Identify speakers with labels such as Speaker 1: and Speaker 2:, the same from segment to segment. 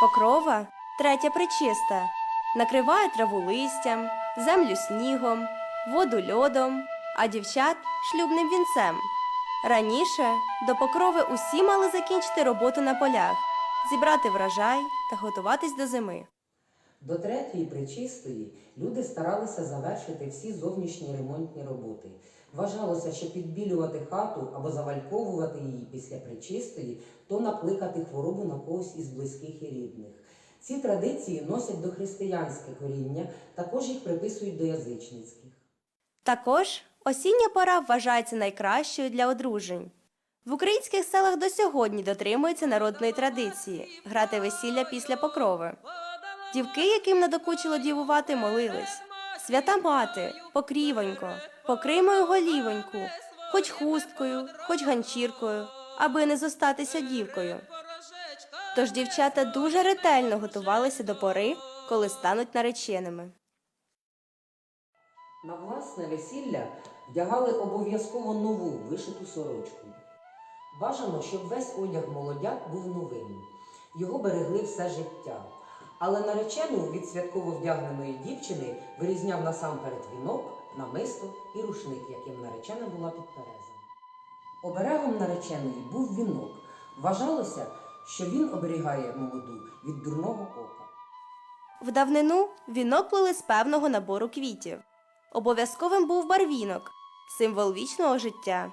Speaker 1: Покрова третя причиста. Накриває траву листям, землю снігом, воду льодом, а дівчат шлюбним вінцем. Раніше до покрови усі мали закінчити роботу на полях, зібрати врожай та готуватись до зими.
Speaker 2: До третьої причистої люди старалися завершити всі зовнішні ремонтні роботи. Вважалося, що підбілювати хату або завальковувати її після причистої, то накликати хворобу на когось із близьких і рідних. Ці традиції носять дохристиянське коріння, також їх приписують до язичницьких.
Speaker 1: Також осіння пора вважається найкращою для одружень. В українських селах до сьогодні дотримуються народної традиції грати весілля після покрови. Дівки, яким надокучило дівувати, молились. Свята мати, покрівонько, покрий мою голівоньку, хоч хусткою, хоч ганчіркою, аби не зостатися дівкою. Тож дівчата дуже ретельно готувалися до пори, коли стануть нареченими.
Speaker 2: На власне весілля вдягали обов'язково нову вишиту сорочку. Бажано, щоб весь одяг молодят був новим. Його берегли все життя. Але наречену від святково вдягненої дівчини вирізняв насамперед вінок, намисто і рушник, яким наречена була підперезана. Оберегом нареченої був вінок. Вважалося, що він оберігає молоду від дурного ока.
Speaker 1: В давнину вінок плели з певного набору квітів. Обов'язковим був барвінок символ вічного життя.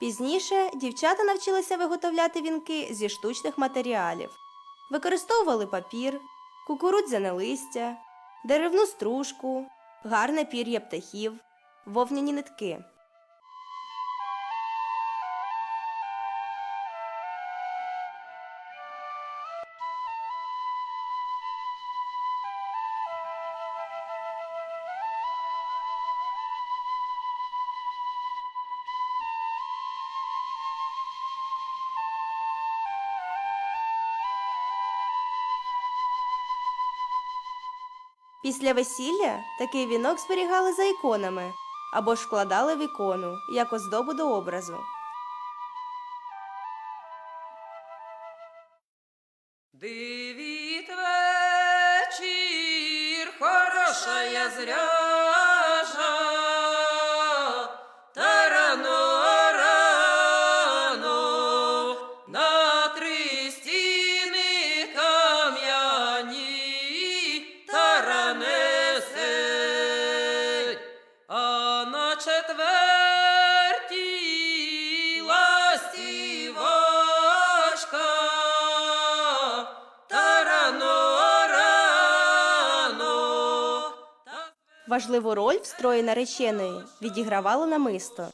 Speaker 1: Пізніше дівчата навчилися виготовляти вінки зі штучних матеріалів. Використовували папір, кукурудзяне листя, деревну стружку, гарне пір'я птахів, вовняні нитки. Після весілля такий вінок зберігали за іконами або ж вкладали в ікону як оздобу до образу.
Speaker 3: Дивіт вечір, хорошая зряжа,
Speaker 1: Важливу роль в строї нареченої відігравало намисто.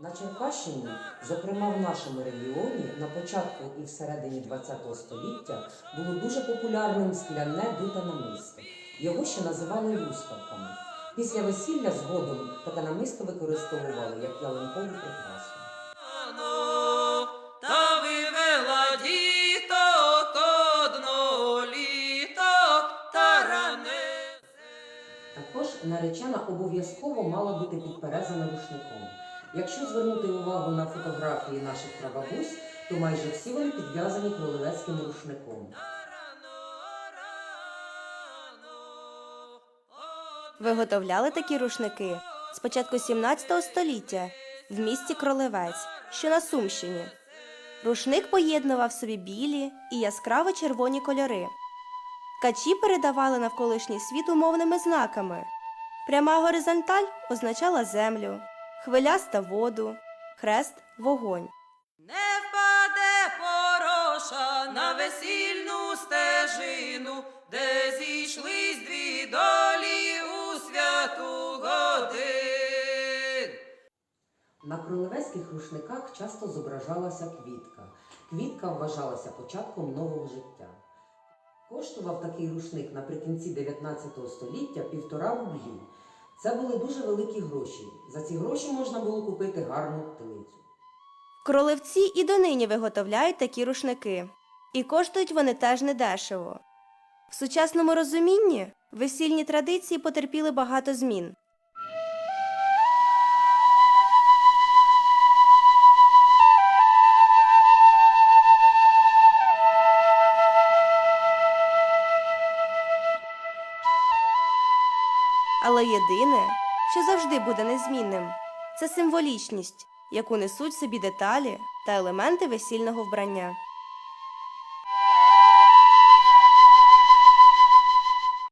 Speaker 2: На Черкащині, зокрема в нашому регіоні, на початку і всередині ХХ століття було дуже популярним скляне дуте намисто. Його ще називали люскавками. Після весілля згодом таке намисто використовували як ялинкову прикрасу. Також наречена обов'язково мала бути підперезана рушником. Якщо звернути увагу на фотографії наших прабабусь, то майже всі вони підв'язані кролевецьким рушником.
Speaker 1: Виготовляли такі рушники з початку 17 століття в місті Кролевець, що на Сумщині. Рушник поєднував собі білі і яскраво червоні кольори. Ткачі передавали навколишній світ умовними знаками. Пряма горизонталь означала землю, хвиляста воду, хрест вогонь.
Speaker 3: Не впаде пороша на весільну стежину, де зійшлись дві долі у святу годин.
Speaker 2: На кролевецьких рушниках часто зображалася квітка. Квітка вважалася початком нового життя. Коштував такий рушник наприкінці 19 століття півтора рублі. Це були дуже великі гроші. За ці гроші можна було купити гарну птицю.
Speaker 1: Кролевці і донині виготовляють такі рушники. І коштують вони теж недешево. В сучасному розумінні весільні традиції потерпіли багато змін. Єдине, що завжди буде незмінним, це символічність, яку несуть собі деталі та елементи весільного вбрання.